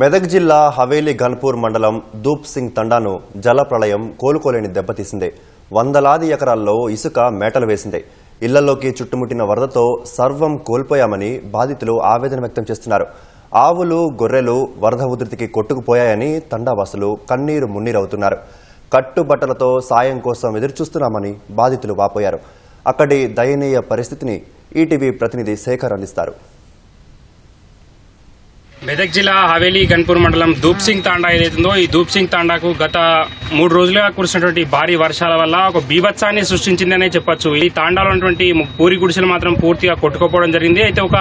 మెదక్ జిల్లా హవేలీ గన్పూర్ మండలం దూప్ సింగ్ తండాను జల ప్రళయం కోలుకోలేని దెబ్బతీసింది. వందలాది ఎకరాల్లో ఇసుక మేటలు వేసింది. ఇళ్ళలోకి చుట్టుముట్టిన వరదతో సర్వం కోల్పోయామని బాధితులు ఆవేదన వ్యక్తం చేస్తున్నారు. ఆవులు గొర్రెలు వరద ఉధృతికి కొట్టుకుపోయాయని తండావాసులు కన్నీరు మున్నీరవుతున్నారు. కట్టుబట్టలతో సాయం కోసం ఎదురుచూస్తున్నామని బాధితులు వాపోయారు. అక్కడి దయనీయ పరిస్థితిని ఈటీవీ ప్రతినిధి శేఖర్ అందిస్తారు. మెదక్ జిల్లా హవేలీ గన్పూర్ మండలం దూప్ సింగ్ తాండా ఏదైతుందో ఈ దూప్ సింగ్ తాండాకు గత మూడు రోజులుగా కురిసినటువంటి భారీ వర్షాల వల్ల ఒక బీభత్సాన్ని సృష్టించిందనే చెప్పొచ్చు. ఈ తాండాలో ఉన్నటువంటి పూరి గుడిసెలు మాత్రం పూర్తిగా కొట్టుకోపోవడం జరిగింది. అయితే ఒక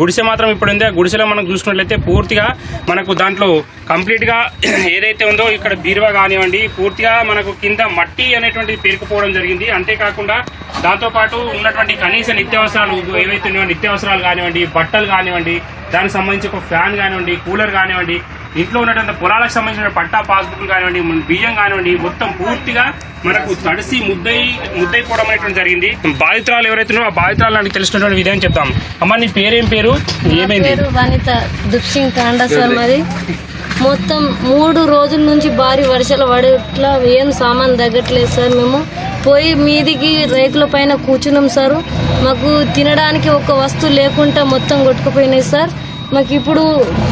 గుడిసె మాత్రం ఇప్పుడు ఉంది ఆ గుడిసెలో మనం చూసుకున్నట్లయితే పూర్తిగా మనకు దాంట్లో కంప్లీట్గా ఏదైతే ఉందో ఇక్కడ బీరువా కానివ్వండి పూర్తిగా మనకు కింద మట్టి అనేటువంటిది పేరుకుపోవడం జరిగింది. అంతేకాకుండా దాంతో పాటు ఉన్నటువంటి కనీస నిత్యావసరాలు ఏవైతే ఉన్నాయో నిత్యావసరాలు కానివ్వండి బట్టలు కానివ్వండి దానికి సంబంధించి ఒక ఫ్యాన్ కానివ్వండి కూలర్ కానివ్వండి ఇంట్లో ఉన్నటువంటి పొలాలకు సంబంధించిన పట్టా పాస్బుక్ కానివ్వండి మన బియ్యం కానివ్వండి మొత్తం పూర్తిగా మనకు తడిసి ముద్దై ముద్దైపోవడం అనేటువంటి జరిగింది. బాధితురాలు ఎవరైతే ఆ బాధితురాలు నాకు తెలిసినటువంటి విధంగా చెప్తాం. అమ్మ నీ పేరేం పేరు? ఏమైంది? వనిత దుప్సింగ్ సార్ మరి మొత్తం మూడు రోజుల నుంచి భారీ వర్షాలు పడేట్లా ఏం సామాన్ తగ్గట్లేదు సార్ మేము. పోయి మీదికి రేకుల పైన కూర్చున్నాం సార్. మాకు తినడానికి ఒక వస్తువు లేకుండా మొత్తం కొట్టుకుపోయినాయి సార్. మాకు ఇప్పుడు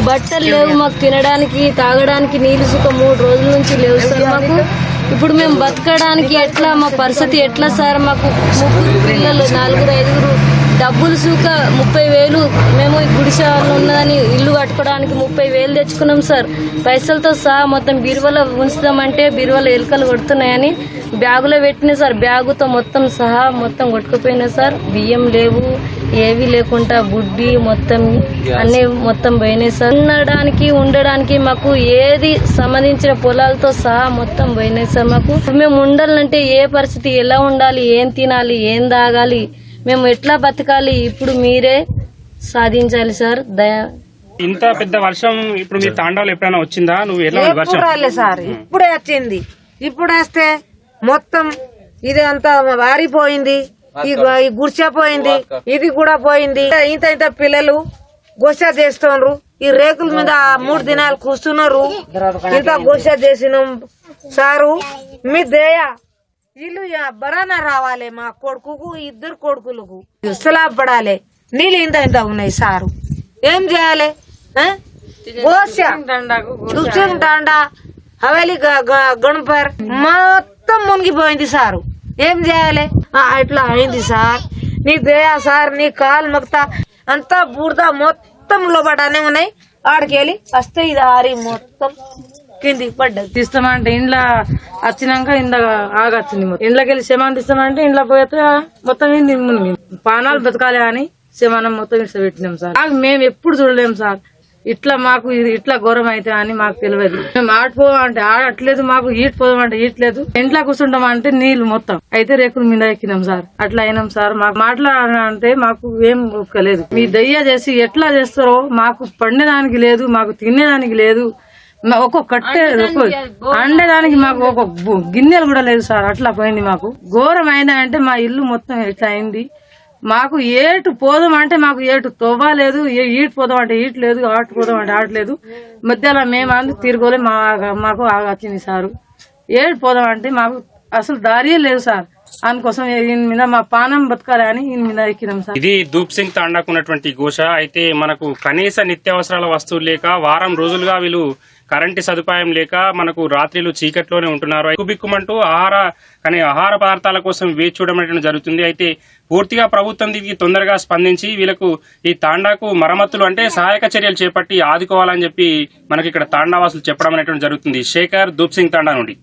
బట్టలు లేవు మాకు తినడానికి తాగడానికి నీళ్ళు సుఖ మూడు రోజుల నుంచి లేవు సార్ మాకు. ఇప్పుడు మేము బతకడానికి ఎట్లా మా పరిస్థితి ఎట్లా సార్ మాకు? ముగ్గురు పిల్లలు నలుగురు ఐదుగురు డబ్బులు సూక ముప్పై వేలు. మేము గుడిసె వాళ్ళు ఉన్నదని ఇల్లు కట్టుకోవడానికి ముప్పై వేలు తెచ్చుకున్నాం సార్. పైసలతో సహా మొత్తం బీరువాలో ఉంచుదామంటే బీరువాలో ఎలుకలు కొడుతున్నాయని బ్యాగులో పెట్టినా సార్. బ్యాగుతో మొత్తం సహా మొత్తం కొట్టుకుపోయినాయి సార్. బియ్యం లేవు ఏవి లేకుండా బుడ్డి మొత్తం అన్ని మొత్తం పోయినాయి సార్. ఉండడానికి ఉండడానికి మాకు ఏది సంబంధించిన పొలాలతో సహా మొత్తం పోయినాయి సార్ మాకు. మేము ఉండాలంటే ఏ పరిస్థితి ఎలా ఉండాలి ఏం తినాలి ఏం తాగాలి మేము ఎట్లా బతకాలి? ఇప్పుడు మీరే సాధించాలి సార్. దయ ఇంత పెద్ద వర్షం ఇప్పుడు మీ తాండాలు ఎప్పుడైనా వచ్చిందా? నువ్వు ఎలా ఉంది వర్షం? ఎప్పుడు రాలే సార్. ఇప్పుడే వచ్చింది. ఇప్పుడు వస్తే మొత్తం ఇది అంతా వారిపోయింది. ఈ గు- ఈ గుడిసె పోయింది. ఇది కూడా పోయింది. ఇంత ఇంత పిల్లలు గొస చేస్తున్నారు ఈ రేకుల మీద మూడు దినాలు కూర్చున్నారు. ఇంత గొస చేసినాం సారు. మీ దయ. ఇల్లు బరానా రావాలి మా కొడుకుకు ఇద్దరు కొడుకులకు. స్లాబ్ పడాలి నీళ్ళు ఇంత ఇంత ఉన్నాయి సారు. ఏం చేయాలి? ఆ? హవేలి గణపర్. మొత్తం మునిగిపోయింది సారు. ఏం చేయాలి? ఆ, ఇట్లా అయింది సార్. నీ దయా సార్ నీ కాలు మొక్తా అంతా బూడద మొత్తం లోపటనే ఉన్నాయి. ఆడికి వెళ్ళి వస్తే ఇది ఆరి మొత్తం కిందికి పడ్డది. తీస్తామంటే ఇంట్లో వచ్చినాక ఇంద ఆగొచ్చింది ఇంట్లోకి వెళ్ళి శమానం తీస్తామంటే ఇంట్లో పోతే మొత్తం ఏంది మునిగి పానాలు బతకాలి అని శమానం మొత్తం ఇట్లా పెట్టినాం సార్. మేము ఎప్పుడు చూడలేము సార్. ఇట్లా మాకు ఇది ఇట్లా ఘోరం అయితే అని మాకు తెలియదు. మేము ఆడిపోదామంటే ఆడట్లేదు మాకు ఈట్ పోదామంటే ఈట్లేదు ఇంట్లో కూర్చుంటాం అంటే నీళ్ళు మొత్తం. అయితే రేకుల మీద ఎక్కినాం సార్. అట్లా అయినాం సార్. మాకు మాట్లాడాలంటే మాకు ఏం ఒప్పుకోలేదు మీ దయ్య చేసి ఎట్లా చేస్తారో మాకు పండేదానికి లేదు మాకు తినేదానికి లేదు. మా- ఒక కట్టె ఒక అండేదానికి మాకు ఒక గిన్నెలు కూడా లేదు సార్ అట్లా పోయింది మాకు. ఘోరం అయిందా అంటే మా ఇల్లు మొత్తం ఇట్లా అయింది మాకు ఏటు పోదాం అంటే మాకు ఏటు తవ్వలేదు ఈటు పోదాం అంటే ఈటు లేదు ఆటు పోదాం అంటే ఆట లేదు. మధ్యలో మేము అందు తిరగలే మా మాకు ఆగొచ్చింది సారు. ఏటు పోదాం అంటే మాకు అసలు దారియే లేదు సార్. అందుకోసం ఈయన మీద మా పానం బతకాలి అని ఈయన మీద ఎక్కినాం సార్. ఇది దూప్ సింగ్ తాండాకు ఉన్నటువంటి ఘోష. అయితే మనకు కనీస నిత్యావసరాల వస్తువులు లేక వారం రోజులుగా వీళ్ళు కరెంటు సదుపాయం లేక మనకు రాత్రిలు చీకట్లోనే ఉంటున్నారు. బిక్కుమంటూ ఆహార కానీ ఆహార పదార్థాల కోసం వేచి చూడడం జరుగుతుంది. అయితే పూర్తిగా ప్రభుత్వం దీనికి తొందరగా స్పందించి వీళ్ళకు ఈ తాండాకు మరమ్మతులు అంటే సహాయక చర్యలు చేపట్టి ఆదుకోవాలని చెప్పి మనకి ఇక్కడ తాండావాసులు చెప్పడం అనేటువంటి జరుగుతుంది. శేఖర్ దూప్ సింగ్ తాండా నుండి.